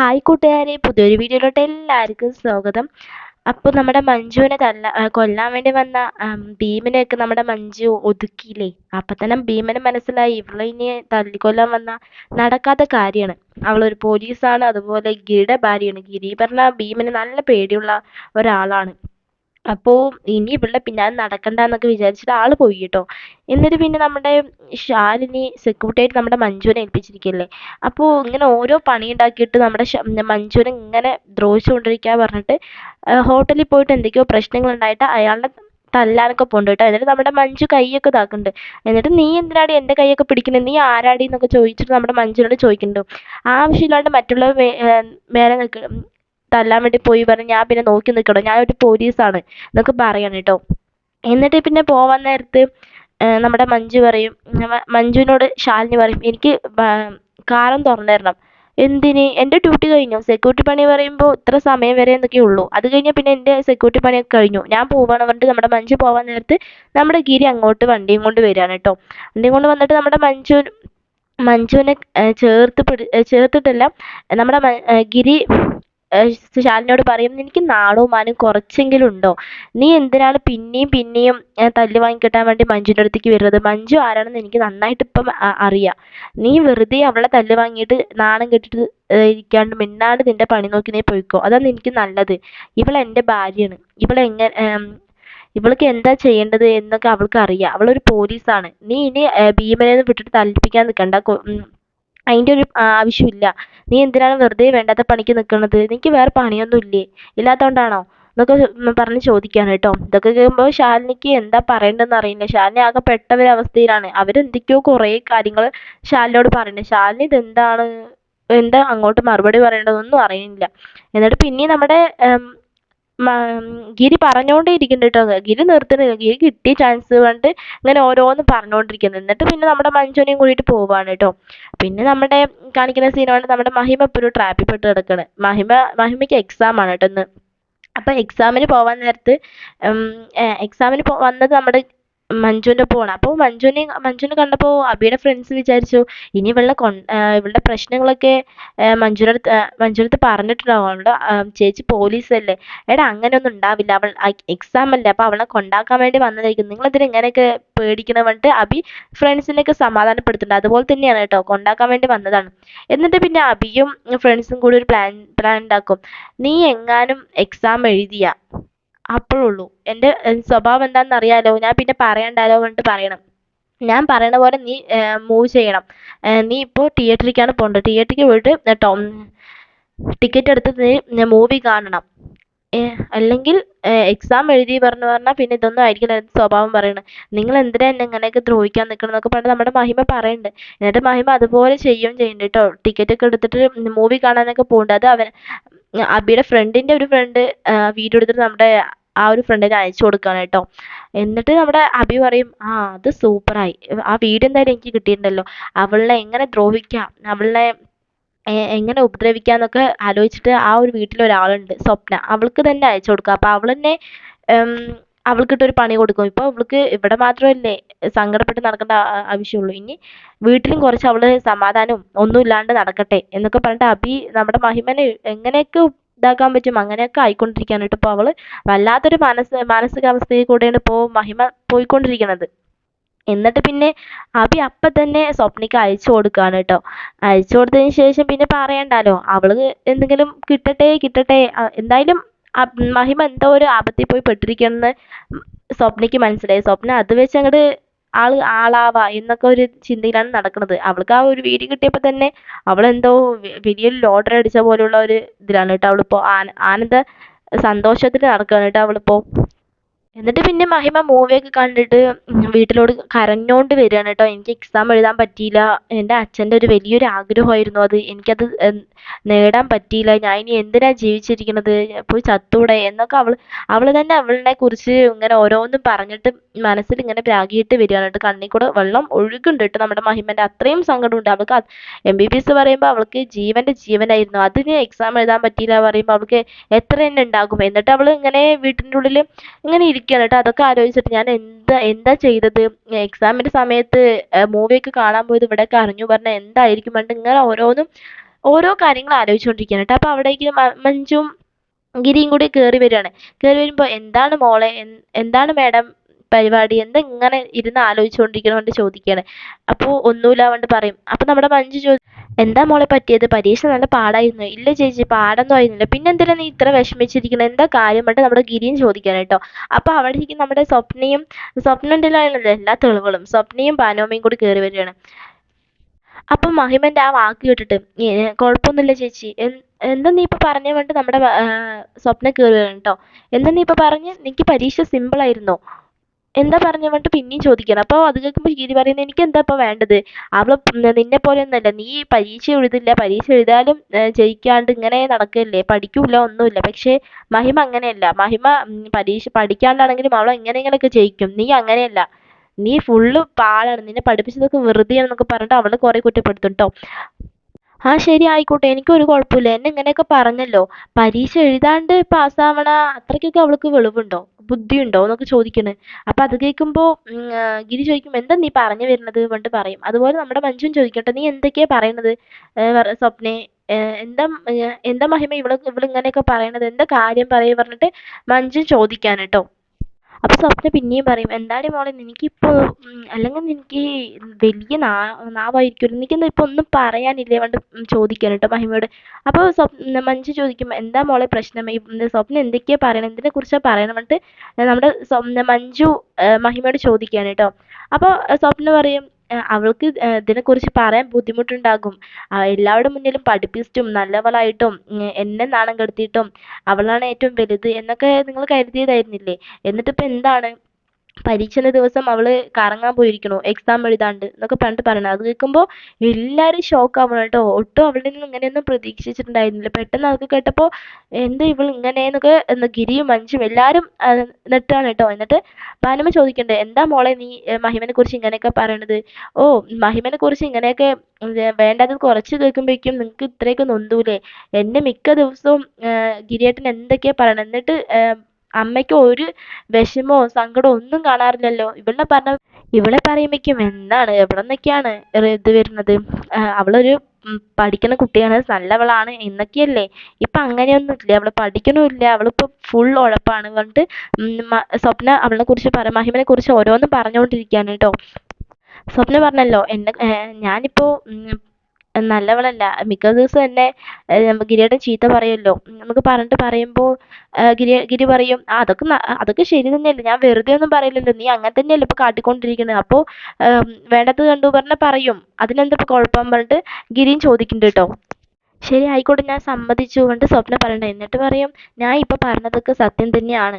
Hi കൂട്ടുകാരെ. പുതിയൊരു വീഡിയോയിലോട്ട് എല്ലാവർക്കും സ്വാഗതം. അപ്പോൾ നമ്മുടെ മഞ്ജുവിനെ തല്ല കൊല്ലാൻ വേണ്ടി വന്ന ഭീമനെയൊക്കെ നമ്മുടെ മഞ്ജു ഒതുക്കിയില്ലേ? അപ്പം തന്നെ ഭീമന് മനസ്സിലായി ഇവളെ ഇനി തല്ലിക്കൊല്ലാൻ വന്ന നടക്കാത്ത കാര്യമാണ്. അവളൊരു പോലീസാണ് അതുപോലെ ഗിരിയുടെ ഭാര്യയാണ്. ഗിരി പറഞ്ഞാൽ ഭീമന് നല്ല പേടിയുള്ള ഒരാളാണ്. അപ്പോൾ ഇനി ഇവളുടെ പിന്നാലെ നടക്കണ്ട എന്നൊക്കെ വിചാരിച്ചിട്ട് ആൾ പോയി കേട്ടോ. എന്നിട്ട് പിന്നെ നമ്മുടെ ശാലിനി സെക്യൂരിറ്റി നമ്മുടെ മഞ്ജുവിനെ ഏൽപ്പിച്ചിരിക്കല്ലേ അപ്പോൾ ഇങ്ങനെ ഓരോ പണി ഉണ്ടാക്കിയിട്ട് നമ്മുടെ മഞ്ജുവിനെ ഇങ്ങനെ ദ്രോഹിച്ചുകൊണ്ടിരിക്കുക പറഞ്ഞിട്ട് ഹോട്ടലിൽ പോയിട്ട് എന്തൊക്കെയോ പ്രശ്നങ്ങൾ ഉണ്ടായിട്ട് അയാളുടെ തല്ലാനൊക്കെ പോകുന്നുണ്ട് കേട്ടോ. എന്നിട്ട് നമ്മുടെ മഞ്ജു കൈയൊക്കെ ഇതാക്കുന്നുണ്ട്. എന്നിട്ട് നീ എന്തിനാടി എന്റെ കൈയൊക്കെ പിടിക്കുന്നത് നീ ആരാടി? എന്നൊക്കെ ചോദിച്ചിട്ട് നമ്മുടെ മഞ്ജുനോട് ചോദിക്കുന്നുണ്ട്. ആവശ്യമില്ലാണ്ട് മറ്റുള്ളവർ മേലെ നിൽക്ക തല്ലാൻ വേണ്ടി പോയി പറഞ്ഞ് ഞാൻ പിന്നെ നോക്കി നിൽക്കണം ഞാൻ ഒരു പോലീസാണ്. എന്നൊക്കെ പറയാണ് കേട്ടോ. എന്നിട്ട് പിന്നെ പോവാൻ നേരത്ത് നമ്മുടെ മഞ്ജു പറയും മഞ്ജുവിനോട് ശാലിനി പറയും എനിക്ക് കാറും തുറന്നു തരണം എന്തിന്? എന്റെ ഡ്യൂട്ടി കഴിഞ്ഞു? സെക്യൂരിറ്റി പണി പറയുമ്പോൾ ഇത്ര സമയം വരെ എന്നൊക്കെ ഉള്ളൂ. അത് കഴിഞ്ഞാൽ പിന്നെ എന്റെ സെക്യൂരിറ്റി പണിയൊക്കെ കഴിഞ്ഞു. ഞാൻ പോവാണ് പറഞ്ഞിട്ട് നമ്മുടെ മഞ്ജു പോവാൻ നേരത്ത് നമ്മുടെ ഗിരി അങ്ങോട്ട് വണ്ടിയും കൊണ്ട് വരികയാണ് കേട്ടോ. വണ്ടിയും കൊണ്ട് വന്നിട്ട് നമ്മുടെ മഞ്ജു മഞ്ജുവിനെ ചേർത്ത് പിടി ചേർത്തിട്ടല്ല നമ്മുടെ ഗിരി ഏർ ശാലിനിയോട് പറയും നിനക്ക് നാണവും മാനവും കുറച്ചെങ്കിലും ഉണ്ടോ? നീ എന്തിനാണ് പിന്നെയും പിന്നെയും തല്ല് വാങ്ങിക്കിട്ടാൻ വേണ്ടി മഞ്ജുവിന്റെ അടുത്തേക്ക് വരുന്നത്? മഞ്ജു ആരാണെന്ന് എനിക്ക് നന്നായിട്ട് ഇപ്പം അറിയാം. നീ വെറുതെ അവളെ തല്ല് വാങ്ങിയിട്ട് നാണം കെട്ടിട്ട് ഇരിക്കാണ്ട് മിണ്ടാണ്ട് നിന്റെ പണി നോക്കി നീ പോയിക്കോ. അതാണ് എനിക്ക് നല്ലത്. ഇവൾ എന്റെ ഭാര്യയാണ്. ഇവൾ എങ്ങനെ ഇവൾക്ക് എന്താ ചെയ്യേണ്ടത് എന്നൊക്കെ അവൾക്ക് അറിയാം അവളൊരു പോലീസാണ്. നീ ഇനി ഭീമനെ വിട്ടിട്ട് തല്ലിപ്പിക്കാൻ നിൽക്കണ്ട. അതിന്റെ ഒരു ആവശ്യമില്ല. നീ എന്തിനാണ് വെറുതെ വേണ്ടാത്ത പണിക്ക് നിൽക്കുന്നത് നിനക്ക് വേറെ പണിയൊന്നും ഇല്ലേ? ഇല്ലാത്തതുകൊണ്ടാണോ എന്നൊക്കെ പറഞ്ഞ് ചോദിക്കാണ് കേട്ടോ. ഇതൊക്കെ കേൾക്കുമ്പോൾ ശാലിനിക്ക് എന്താ പറയേണ്ടതെന്ന് അറിയില്ല. ശാലിനി ആകെ പെട്ട ഒരു അവസ്ഥയിലാണ് അവരെന്തൊക്കെയോ കുറേ കാര്യങ്ങൾ ശാലിനിയോട് പറയുന്നത് ശാലിനി ഇതെന്താണ് എന്താ അങ്ങോട്ട് മറുപടി പറയേണ്ടതൊന്നും അറിയുന്നില്ല. എന്നിട്ട് പിന്നെ നമ്മുടെ ഗിരി പറഞ്ഞുകൊണ്ടേ ഇരിക്കുന്നുണ്ട് കേട്ടോ ഗിരി നിർത്തുന്നില്ല ഗിരി കിട്ടിയ ചാൻസ് കണ്ട് ഇങ്ങനെ ഓരോന്ന് പറഞ്ഞുകൊണ്ടിരിക്കുന്നു എന്നിട്ട് പിന്നെ നമ്മുടെ മഞ്ജുനെയും കൂടിയിട്ട് പോവാണ് കേട്ടോ പിന്നെ നമ്മുടെ കാണിക്കുന്ന സീനാണ് നമ്മുടെ മഹിമ ഇപ്പോൾ ഒരു ട്രാപ്പിൽ പെട്ട് കിടക്കുകയാണ് മഹിമ മഹിമയ്ക്ക് എക്സാം ആണ് കേട്ടോ ഇന്ന്. അപ്പോൾ എക്സാമിന് പോവാൻ നേരത്ത് എക്സാമിന് പോ വന്നത് നമ്മുടെ മഞ്ജുവിന്റെ ഒപ്പമാണ് അപ്പോൾ മഞ്ജുനെ മഞ്ജുനെ കണ്ടപ്പോൾ അബിയുടെ ഫ്രണ്ട്സ് വിചാരിച്ചു ഇനി ഇവളുടെ കൊ ഇവളുടെ പ്രശ്നങ്ങളൊക്കെ മഞ്ജുവിന്റെ അടുത്ത് മഞ്ജുവിന്റെ അടുത്ത് പറഞ്ഞിട്ടുണ്ടാവും. അവളുടെ ചേച്ചി ചേച്ചി പോലീസല്ലേ എടാ അങ്ങനെയൊന്നും ഉണ്ടാവില്ല. അവൾ എക്സാം അല്ലേ? അപ്പോൾ അവളെ കൊണ്ടാക്കാൻ വേണ്ടി വന്നതായിരിക്കും. നിങ്ങളെന്തിനാ ഇങ്ങനെയൊക്കെ പേടിക്കണം പറഞ്ഞിട്ട് അബി ഫ്രണ്ട്സിനെയൊക്കെ സമാധാനപ്പെടുത്തുന്നുണ്ട്. അതുപോലെ തന്നെയാണ് കേട്ടോ കൊണ്ടാക്കാൻ വേണ്ടി വന്നതാണ്. എന്നിട്ട് പിന്നെ അബിയും ഫ്രണ്ട്സും കൂടി ഒരു പ്ലാൻ പ്ലാൻ ഉണ്ടാക്കും. നീ എങ്ങാനും എക്സാം എഴുതിയ? അപ്പോഴുള്ളൂ. എന്റെ സ്വഭാവം എന്താണെന്ന് അറിയാലോ ഞാൻ പിന്നെ പറയണ്ടല്ലോ പറഞ്ഞിട്ട് പറയണം. ഞാൻ പറയണ പോലെ നീ മൂവ് ചെയ്യണം. നീ ഇപ്പോൾ തിയേറ്ററിലേക്കാണ് പോകേണ്ടത് തിയേറ്ററിലേക്ക് പോയിട്ട് ടോം ടിക്കറ്റ് എടുത്ത് നീ മൂവി കാണണം. അല്ലെങ്കിൽ എക്സാം എഴുതി പറഞ്ഞു പറഞ്ഞാൽ പിന്നെ ഇതൊന്നും ആയിരിക്കില്ല എന്റെ സ്വഭാവം പറയണത് നിങ്ങൾ എന്തിനാ എന്നെ ഇങ്ങനെയൊക്കെ ദ്രോഹിക്കാൻ നിൽക്കണം എന്നൊക്കെ പറഞ്ഞിട്ട് നമ്മുടെ മഹിമ പറയുന്നുണ്ട് എന്നിട്ട് മഹിമ അതുപോലെ ചെയ്യുകയും ചെയ്യുന്നുണ്ട് കേട്ടോ. ടിക്കറ്റ് ഒക്കെ എടുത്തിട്ട് മൂവി കാണാനൊക്കെ പോകുന്നുണ്ട് അത് അവൻ അബിയുടെ ഫ്രണ്ടിന്റെ ഒരു ഫ്രണ്ട് വീഡിയോ എടുത്തിട്ട് നമ്മുടെ ആ ഒരു ഫ്രണ്ടിന് അയച്ചു കൊടുക്കുകയാണ് കേട്ടോ. എന്നിട്ട് നമ്മുടെ അബി പറയും ആ അത് സൂപ്പറായി ആ വീഡിയോ എന്തായാലും എനിക്ക് കിട്ടിയിട്ടുണ്ടല്ലോ. അവളെ എങ്ങനെ ദ്രോഹിക്കാം? അവളെ എങ്ങനെ ഉപദ്രവിക്കാന്നൊക്കെ ആലോചിച്ചിട്ട് ആ ഒരു വീട്ടിൽ ഒരാളുണ്ട് സ്വപ്ന. അവൾക്ക് തന്നെ അയച്ചു കൊടുക്കുക അപ്പോൾ അവൾ തന്നെ അവൾക്കിട്ടൊരു പണി കൊടുക്കും. ഇപ്പോൾ അവൾക്ക് ഇവിടെ മാത്രമല്ലേ സങ്കടപ്പെട്ട് നടക്കേണ്ട ആവശ്യമുള്ളൂ. ഇനി വീട്ടിലും കുറച്ച് അവൾ സമാധാനവും ഒന്നും ഇല്ലാണ്ട് നടക്കട്ടെ എന്നൊക്കെ പറഞ്ഞിട്ട് അബി നമ്മുടെ മഹിമനെ എങ്ങനെയൊക്കെ ഇതാക്കാൻ പറ്റും. അങ്ങനെയൊക്കെ ആയിക്കൊണ്ടിരിക്കുകയാണ് കേട്ടോ ഇപ്പോൾ അവൾ വല്ലാത്തൊരു മനസ്സ് മാനസികാവസ്ഥയിൽ കൂടെയാണ് ഇപ്പോൾ മഹിമ പോയിക്കൊണ്ടിരിക്കുന്നത്. എന്നിട്ട് പിന്നെ അഭി അപ്പം തന്നെ സ്വപ്നയ്ക്ക് അയച്ചു കൊടുക്കുകയാണ് കേട്ടോ. അയച്ചു കൊടുത്തതിന് ശേഷം പിന്നെ പറയണ്ടല്ലോ അവൾ എന്തെങ്കിലും കിട്ടട്ടെ കിട്ടട്ടെ. എന്തായാലും മഹിമ എന്തോ ഒരു ആപത്തിൽ പോയി പെട്ടിരിക്കണമെന്ന് സ്വപ്നയ്ക്ക് മനസ്സിലായി. സ്വപ്ന അത് വെച്ച് അങ്ങോട്ട് ആൾ ആളാവാ എന്നൊക്കെ ഒരു ചിന്തയിലാണ് നടക്കുന്നത്. അവൾക്ക് ആ ഒരു വീഡിയോ കിട്ടിയപ്പോൾ തന്നെ അവളെന്തോ എന്തോ വലിയൊരു ലോട്ടറി അടിച്ച പോലെയുള്ള ഒരു ഇതിലാണ് കേട്ടോ അവളിപ്പോൾ ആന ആനന്ദ സന്തോഷത്തിൽ നടക്കുകയാണ് കേട്ടോ അവളിപ്പോൾ എന്നിട്ട് പിന്നെ മഹിമ മൂവിയൊക്കെ കണ്ടിട്ട് വീട്ടിലോട് കരഞ്ഞോണ്ട് വരികയാണ് കേട്ടോ. എനിക്ക് എക്സാം എഴുതാൻ പറ്റിയില്ല. എന്റെ അച്ഛന്റെ ഒരു വലിയൊരു ആഗ്രഹമായിരുന്നു അത്. എനിക്കത് നേടാൻ പറ്റിയില്ല. ഞാൻ ഇനി എന്തിനാ ജീവിച്ചിരിക്കുന്നത്? പോയി ചത്തൂടെ? എന്നൊക്കെ അവൾ അവൾ തന്നെ അവളിനെ കുറിച്ച് ഇങ്ങനെ ഓരോന്നും പറഞ്ഞിട്ട് മനസ്സിൽ ഇങ്ങനെ പ്രാഗിയിട്ട് വരികയാണ് കേട്ടോ. കണ്ണിൽ കൂടെ വെള്ളം ഒഴുകുന്നുണ്ട് കേട്ടോ നമ്മുടെ മഹിമന്റെ. അത്രയും സങ്കടമുണ്ട്. അവൾക്ക് എം ബി ബി എസ് പറയുമ്പോൾ അവൾക്ക് ജീവന്റെ ജീവനായിരുന്നു. അതിന് എക്സാം എഴുതാൻ പറ്റിയില്ല പറയുമ്പോൾ അവൾക്ക് എത്ര തന്നെ ഉണ്ടാകും? എന്നിട്ട് അവൾ ഇങ്ങനെ വീട്ടിന്റെ ഉള്ളിൽ ഇങ്ങനെ ഇരിക്കുകയാണ് കേട്ടോ. അതൊക്കെ ആലോചിച്ചിട്ട് ഞാൻ എന്താ എന്താ ചെയ്തത്? എക്സാമിന്റെ സമയത്ത് മൂവിയൊക്കെ കാണാൻ പോയത് ഇവിടെയൊക്കെ അറിഞ്ഞു. പറഞ്ഞാൽ എന്തായിരിക്കും പറഞ്ഞിട്ട് ഇങ്ങനെ ഓരോന്നും ഓരോ കാര്യങ്ങൾ ആലോചിച്ചുകൊണ്ടിരിക്കുകയാണ് കേട്ടോ. അപ്പോൾ അവിടേക്ക് മഞ്ജും ഗിരിയും കൂടി കയറി വരികയാണ്. കയറി വരുമ്പോൾ എന്താണ് മോളെ എന്താണ് മാഡം പരിപാടി? എന്താ ഇങ്ങനെ ഇരുന്ന് ആലോചിച്ചുകൊണ്ടിരിക്കണം കൊണ്ട് ചോദിക്കുകയാണ്. അപ്പോൾ ഒന്നുമില്ല പറയും. അപ്പോൾ നമ്മുടെ മഞ്ജു ചോ എന്താ മോളെ പറ്റിയത്? പരീക്ഷ നല്ല പാടായിരുന്നു? ഇല്ല ചേച്ചി പാടൊന്നും ആയിരുന്നില്ല. പിന്നെ എന്തിനാ നീ ഇത്ര വിഷമിച്ചിരിക്കുന്നത് എന്താ കാര്യം? പറഞ്ഞിട്ട് നമ്മുടെ ഗിരിയും ചോദിക്കാൻ കേട്ടോ അപ്പോൾ അവിടേക്ക് നമ്മുടെ സ്വപ്നയും സ്വപ്നന്റെ എല്ലാ തെളിവുകളും. സ്വപ്നയും പാനോമയും കൂടി കയറി വരികയാണ്. അപ്പം മഹിമന്റെ ആ വാക്ക് കേട്ടിട്ട് "ഏ, കുഴപ്പമൊന്നുമില്ല ചേച്ചി. എന്താ നീ ഇപ്പൊ പറഞ്ഞ? കൊണ്ട് നമ്മുടെ സ്വപ്നം സ്വപ്ന കയറുകയാണ് കേട്ടോ എന്താ നീ ഇപ്പൊ പറഞ്ഞ്? നിനക്ക് പരീക്ഷ സിമ്പിൾ ആയിരുന്നോ. എന്താ പറഞ്ഞു പറഞ്ഞിട്ട് പിന്നെയും ചോദിക്കണം. അപ്പോൾ അത് കേൾക്കുമ്പോൾ ഗിരി പറയുന്നത് എനിക്ക് എന്താ ഇപ്പോൾ വേണ്ടത് അവൾ നിന്നെ പോലെ ഒന്നുമല്ല നീ പരീക്ഷ എഴുതില്ല. പരീക്ഷ എഴുതാലും ജയിക്കാണ്ട് ഇങ്ങനെ നടക്കല്ലേ? പഠിക്കൂല ഒന്നുമില്ല. പക്ഷേ മഹിമ അങ്ങനെയല്ല. മഹിമ പരീക്ഷ പഠിക്കാണ്ടാണെങ്കിലും അവൾ എങ്ങനെയെങ്കിലൊക്കെ ജയിക്കും. നീ അങ്ങനെയല്ല. നീ ഫുള്ള് പാഴാണ് നിന്നെ പഠിപ്പിച്ചതൊക്കെ വെറുതെയാണെന്നൊക്കെ പറഞ്ഞിട്ട് അവൾ കുറെ കുറ്റപ്പെടുത്തും ട്ടോ. ആ ശരി ആയിക്കോട്ടെ. എനിക്കൊരു കുഴപ്പമില്ല. എന്നെ ഇങ്ങനെയൊക്കെ പറഞ്ഞല്ലോ. പരീക്ഷ എഴുതാണ്ട് പാസ്സാവണ അത്രയ്ക്കൊക്കെ അവൾക്ക് വെളിവുണ്ടോ? ബുദ്ധിയുണ്ടോ? എന്നൊക്കെ ചോദിക്കണ്. അപ്പൊ അത് കേൾക്കുമ്പോൾ ഗിരി ചോദിക്കും എന്താ നീ പറഞ്ഞു വരുന്നത്? പറഞ്ഞിട്ട് പറയും. അതുപോലെ നമ്മുടെ മഞ്ജുവും ചോദിക്കട്ടെ നീ എന്തൊക്കെയാ പറയണത് സ്വപ്നേ എന്താ എന്താ മഹിമ? ഇവൾ ഇവൾ ഇങ്ങനെയൊക്കെ പറയണത്? എന്താ കാര്യം? പറയുക പറഞ്ഞിട്ട് മഞ്ജു ചോദിക്കാൻ കേട്ടോ അപ്പൊ സ്വപ്ന പിന്നെയും പറയും എന്താടി മോളെ നിനക്കിപ്പോൾ അല്ലെങ്കിൽ നിനക്ക് വലിയ നാ നാവായിരിക്കുമല്ലോ നിനക്കെന്താ ഇപ്പൊ ഒന്നും പറയാനില്ലേ? പണ്ട് ചോദിക്കാൻ കേട്ടോ മഹിമയോട്. അപ്പോൾ സ്വപ്ന മഞ്ജു ചോദിക്കും എന്താ മോളെ പ്രശ്നം? സ്വപ്ന എന്തൊക്കെയാ പറയണത് എന്തിനെ കുറിച്ചാ പറയണത് പറഞ്ഞിട്ട് നമ്മുടെ സ്വപ്ന മഞ്ജു മഹിമയോട് ചോദിക്കാണ് കേട്ടോ. അപ്പോൾ സ്വപ്ന പറയും അവൾക്ക് ഇതിനെക്കുറിച്ച് പറയാൻ ബുദ്ധിമുട്ടുണ്ടാകും. എല്ലാവരുടെ മുന്നിലും പഠിപ്പിച്ചിട്ടും നല്ലവളായിട്ടും എന്നെ നാണം കെടുത്തിയിട്ടും അവളാണ് ഏറ്റവും വലുത് എന്നൊക്കെ നിങ്ങൾ കരുതിയതായിരുന്നില്ലേ? എന്നിട്ടിപ്പോൾ എന്താണ്? പരീക്ഷയുടെ ദിവസം അവൾ കറങ്ങാൻ പോയിരിക്കണു എക്സാം എഴുതാണ്ട് എന്നൊക്കെ പറഞ്ഞിട്ട് പറയണത് അത് കേൾക്കുമ്പോൾ എല്ലാവരും ഷോക്ക് ആവണം കേട്ടോ. ഒട്ടും അവളിൽ നിന്ന് ഇങ്ങനെയൊന്നും പ്രതീക്ഷിച്ചിട്ടുണ്ടായിരുന്നില്ല. പെട്ടെന്ന് അതൊക്കെ കേട്ടപ്പോൾ എന്താ ഇവൾ ഇങ്ങനെ? എന്നൊക്കെ എന്ന് ഗിരിയും മഞ്ജും എല്ലാവരും നെട്ടാണ് കേട്ടോ. എന്നിട്ട് ഭാനുമ ചോദിക്കണ്ടേ എന്താ മോളെ നീ മഹിമനെ കുറിച്ച് ഇങ്ങനെയൊക്കെ പറയണത്? ഓ മഹിമനെ കുറിച്ച് ഇങ്ങനെയൊക്കെ ഏർ, കുറച്ച് കേൾക്കുമ്പോഴേക്കും നിങ്ങൾക്ക് ഇത്രയൊക്കെ നൊന്തൂലേ? എന്നെ മിക്ക ദിവസവും ഗിരിയേട്ടൻ എന്തൊക്കെയാ പറയണത് എന്നിട്ട് അമ്മയ്ക്ക് ഒരു വിഷമോ സങ്കടമോ ഒന്നും കാണാറില്ലല്ലോ. ഇവളെ പറഞ്ഞ ഇവളെ പറയുമ്പോഴേക്കും എന്താണ്? എവിടെ നിന്നൊക്കെയാണ് ഇത് വരുന്നത്? അവളൊരു പഠിക്കുന്ന കുട്ടിയാണ് നല്ലവളാണ് എന്നൊക്കെയല്ലേ? ഇപ്പൊ അങ്ങനെയൊന്നും ഇല്ല അവൾ പഠിക്കണമില്ല. അവളിപ്പോ ഫുൾ ഉഴപ്പാണ്. പറഞ്ഞിട്ട് സ്വപ്ന അവളെ കുറിച്ച് പറ കുറിച്ച് ഓരോന്നും പറഞ്ഞുകൊണ്ടിരിക്കുകയാണ് കേട്ടോ. സ്വപ്ന പറഞ്ഞല്ലോ എന്നെ ഏർ, ഞാനിപ്പോ ഉം, നല്ലവളല്ല. മിക്ക ദിവസം എന്നെ ഏർ, ഗിരിയേട്ടൻ ചീത്ത പറയുമല്ലോ നമുക്ക് പറഞ്ഞിട്ട് പറയുമ്പോൾ ഗിരി ഗിരി പറയും "ആ, അതൊക്കെ അതൊക്കെ ശരി തന്നെയല്ലേ. ഞാൻ വെറുതെ ഒന്നും പറയില്ലല്ലോ നീ അങ്ങനെ തന്നെയല്ലേ ഇപ്പൊ കാട്ടിക്കൊണ്ടിരിക്കുന്നത് അപ്പോൾ വേണ്ടത് കണ്ടു പറഞ്ഞ പറയും. അതിനെന്താ ഇപ്പൊ കുഴപ്പം പറഞ്ഞിട്ട് ഗിരിയും ചോദിക്കുന്നുണ്ട് കേട്ടോ. ശരി ആയിക്കോട്ടെ. ഞാൻ സമ്മതിച്ചു. കൊണ്ട് സ്വപ്ന പറയണ്ട. എന്നിട്ട് പറയും ഞാൻ ഇപ്പൊ പറഞ്ഞതൊക്കെ സത്യം തന്നെയാണ്.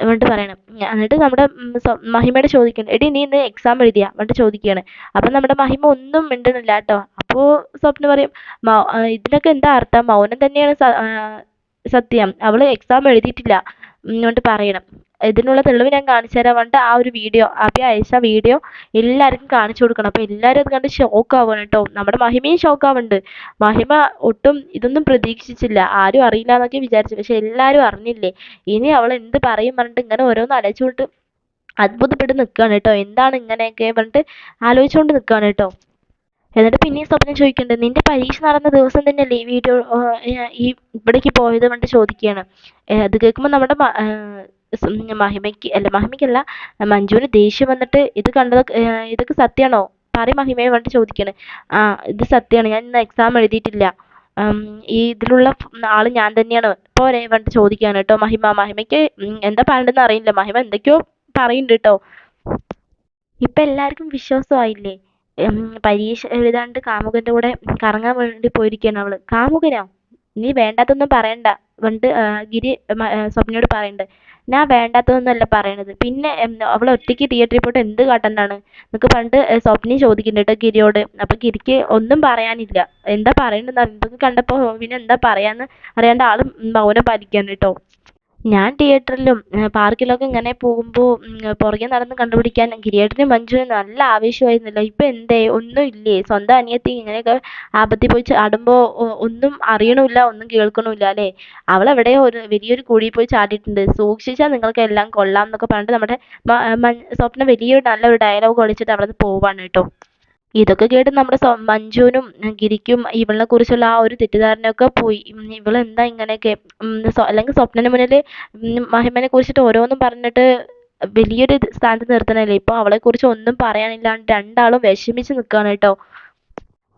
എന്നിട്ട് പറയണം. എന്നിട്ട് നമ്മുടെ മഹിമയുടെ ചോദിക്കണം എടി നീ ഇന്ന് എക്സാം എഴുതിയാ? എന്നിട്ട് ചോദിക്കുകയാണ്. അപ്പൊ നമ്മുടെ മഹിമ ഒന്നും മിണ്ടുന്നില്ല കേട്ടോ. അപ്പോൾ സ്വപ്ന പറയും "മൗ- ഇതിനൊക്കെ എന്താ അർത്ഥം? മൗനം തന്നെയാണ് സത്യം. അവൾ എക്സാം എഴുതിയിട്ടില്ല. എന്നിട്ട് പറയണം. ഇതിനുള്ള തെളിവ് ഞാൻ കാണിച്ചു തരാം. പറഞ്ഞിട്ട് ആ ഒരു വീഡിയോ അഭി അയച്ച വീഡിയോ എല്ലാവർക്കും കാണിച്ചു കൊടുക്കണം. അപ്പോൾ എല്ലാവരും അത് കണ്ട് ഷോക്ക് ആവുകയാണ് കേട്ടോ. നമ്മുടെ മഹിമയും ഷോക്ക് ആവുന്നുണ്ട്. മഹിമ ഒട്ടും ഇതൊന്നും പ്രതീക്ഷിച്ചില്ല. ആരും അറിയില്ല എന്നൊക്കെ വിചാരിച്ചു. പക്ഷെ എല്ലാവരും അറിഞ്ഞില്ലേ? ഇനി അവൾ എന്ത് പറയും പറഞ്ഞിട്ട് ഇങ്ങനെ ഓരോന്ന് ആലോചിച്ചുകൊണ്ട് അത്ഭുതപ്പെട്ട് നിൽക്കുകയാണ് കേട്ടോ. എന്താണ് ഇങ്ങനെയൊക്കെ പറഞ്ഞിട്ട് ആലോചിച്ചുകൊണ്ട് നിൽക്കുകയാണ് കേട്ടോ. എന്നിട്ട് പിന്നെയും സ്വപ്നം ചോദിക്കുന്നുണ്ട് നിന്റെ പരീക്ഷ നടന്ന ദിവസം തന്നെയല്ലേ ഈ വീഡിയോ ഈ ഇവിടേക്ക് പോയത്? കൊണ്ട് ചോദിക്കുകയാണ്. അത് കേൾക്കുമ്പോൾ നമ്മുടെ മഹിമയ്ക്ക് അല്ല മഹിമയ്ക്കല്ല മഞ്ജുവിന് ദേഷ്യം വന്നിട്ട് ഇത് കണ്ടത് ഇതൊക്കെ സത്യമാണോ? പറയും മഹിമയെ പറഞ്ഞിട്ട് ചോദിക്കുകയാണ്. ആ ഇത് സത്യമാണ് ഞാൻ ഇന്ന് എക്സാം എഴുതിയിട്ടില്ല. ഈ ഇതിലുള്ള ആൾ ഞാൻ തന്നെയാണ്. പോരെ പറഞ്ഞിട്ട് ചോദിക്കുകയാണ് കേട്ടോ മഹിമ. മഹിമയ്ക്ക് എന്താ പറയണ്ടെന്ന് അറിയില്ല. മഹിമ എന്തൊക്കെയോ പറയുന്നുണ്ട് കേട്ടോ. ഇപ്പൊ എല്ലാവർക്കും വിശ്വാസമായില്ലേ? പരീക്ഷ എഴുതാണ്ട് കാമുകന്റെ കൂടെ കറങ്ങാൻ വേണ്ടി പോയിരിക്കുകയാണ് അവൾ കാമുകനോ? നീ വേണ്ടാത്തൊന്നും പറയണ്ട. പണ്ട് ഗിരി സ്വപ്നയോട് പറയുന്നുണ്ട്. ഞാൻ വേണ്ടാത്തതൊന്നുമല്ല പറയണത്. പിന്നെ അവൾ ഒറ്റയ്ക്ക് തിയേറ്ററിൽ പോയിട്ട് എന്ത് കാട്ടണ്ടാണ് എന്നൊക്കെ പണ്ട് സ്വപ്നയും ചോദിക്കുന്നുണ്ട് കേട്ടോ ഗിരിയോട്. അപ്പൊ ഗിരിക്ക് ഒന്നും പറയാനില്ല. എന്താ പറയണ്ടെന്ന് ഇതൊക്കെ കണ്ടപ്പോ പിന്നെ എന്താ പറയാന്ന് അറിയാണ്ട് ആളും മൗനം പാലിക്കുകയാണ് കേട്ടോ. ഞാൻ തിയേറ്ററിലും പാർക്കിലൊക്കെ ഇങ്ങനെ പോകുമ്പോൾ പുറകെ നടന്ന് കണ്ടുപിടിക്കാൻ ഗിരിയേട്ടനും മഞ്ജുവിനും നല്ല ആവേശമായിരുന്നല്ലോ. ഇപ്പൊ എന്തേ? ഒന്നും ഇല്ലേ? സ്വന്തം അനിയത്തി ഇങ്ങനെയൊക്കെ ആപത്തിൽ പോയി ചാടുമ്പോൾ ഒന്നും അറിയണമില്ല ഒന്നും കേൾക്കണമില്ല അല്ലേ? അവൾ എവിടെയോ ഒരു വലിയൊരു കുഴിയിൽ പോയി ചാടിയിട്ടുണ്ട്. സൂക്ഷിച്ചാൽ നിങ്ങൾക്ക് എല്ലാം കൊള്ളാം എന്നൊക്കെ പറഞ്ഞിട്ട് നമ്മുടെ സ്വപ്ന വലിയൊരു നല്ലൊരു ഡയലോഗ് കളിച്ചിട്ട് അവിടെ നിന്ന് പോവാണ് കേട്ടോ. ഇതൊക്കെ കേട്ട് നമ്മുടെ മഞ്ജുവിനും ഗിരിക്കും ഇവളിനെ കുറിച്ചുള്ള ആ ഒരു തെറ്റിദ്ധാരണയൊക്കെ പോയി. ഇവളെന്താ ഇങ്ങനെയൊക്കെ അല്ലെങ്കിൽ സ്വപ്നന് മുന്നിൽ മഹിമനെ കുറിച്ചിട്ട് ഓരോന്നും പറഞ്ഞിട്ട് വലിയൊരു സ്ഥാനത്ത് നിർത്തണല്ലേ? ഇപ്പോൾ അവളെ കുറിച്ച് ഒന്നും പറയാനില്ലാണ്ട് രണ്ടാളും വിഷമിച്ച് നിൽക്കുകയാണ് കേട്ടോ.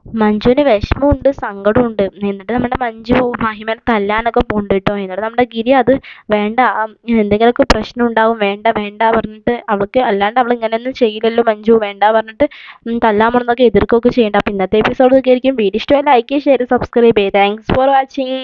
മഞ്ജുവിന് വിഷമമുണ്ട് സങ്കടമുണ്ട് എന്നിട്ട് നമ്മുടെ മഞ്ജു മഹിമനെ തല്ലാനൊക്കെ പോകുന്നുണ്ട് കേട്ടോ. എന്നിട്ട് നമ്മുടെ ഗിരി അത് വേണ്ട എന്തെങ്കിലും എന്തെങ്കിലുമൊക്കെ പ്രശ്നം ഉണ്ടാവും വേണ്ട വേണ്ട പറഞ്ഞിട്ട് അവൾക്ക് അല്ലാണ്ട് അവൾ ഇങ്ങനെയൊന്നും ചെയ്യില്ലല്ലോ മഞ്ജു വേണ്ട പറഞ്ഞിട്ട് തല്ലാൻ പോണെന്നൊക്കെ എതിർക്കുകയൊക്കെ ചെയ്യേണ്ട. അപ്പോൾ ഇന്നത്തെ എപ്പിസോഡ് ഒക്കെ ആയിരിക്കും. വീഡിയോ ഇഷ്ടമായി ലൈക്ക് ചെയ്യുക ഷെയർ സബ്സ്ക്രൈബ് ചെയ്യുക താങ്ക്സ് ഫോർ വാച്ചിങ്